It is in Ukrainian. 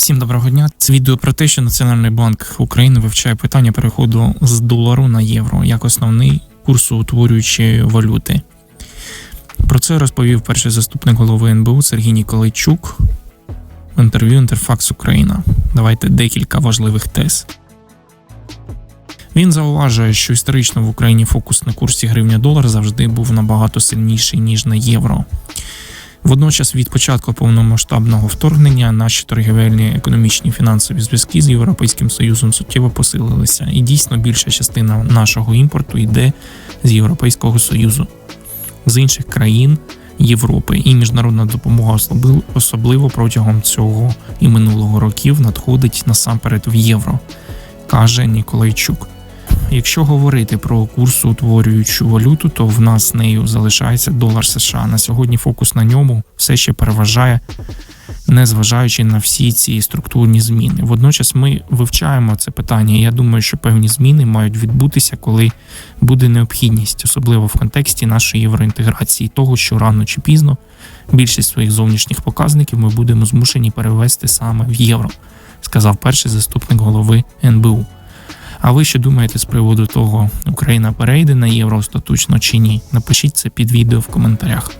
Всім доброго дня. Це відео про те, що Національний банк України вивчає питання переходу з долару на євро як основний курсоутворюючої валюти. Про це розповів перший заступник голови НБУ Сергій Ніколайчук в інтерв'ю Інтерфакс Україна. Давайте декілька важливих тез. Він зауважує, що історично в Україні фокус на курсі гривня-долар завжди був набагато сильніший ніж на євро. Водночас від початку повномасштабного вторгнення наші торгівельні економічні фінансові зв'язки з Європейським Союзом суттєво посилилися, і дійсно більша частина нашого імпорту йде з Європейського Союзу, з інших країн Європи, і міжнародна допомога особливо- протягом цього і минулого років надходить насамперед в євро, каже Ніколайчук. Якщо говорити про курсоутворюючу валюту, то в нас нею залишається долар США. На сьогодні фокус на ньому все ще переважає, незважаючи на всі ці структурні зміни. Водночас ми вивчаємо це питання. і Я думаю, що певні зміни мають відбутися, коли буде необхідність, особливо в контексті нашої євроінтеграції, того, що рано чи пізно більшість своїх зовнішніх показників ми будемо змушені перевести саме в євро, сказав перший заступник голови НБУ. А ви що думаєте з приводу того, Україна перейде на євро остаточно чи ні? Напишіть це під відео в коментарях.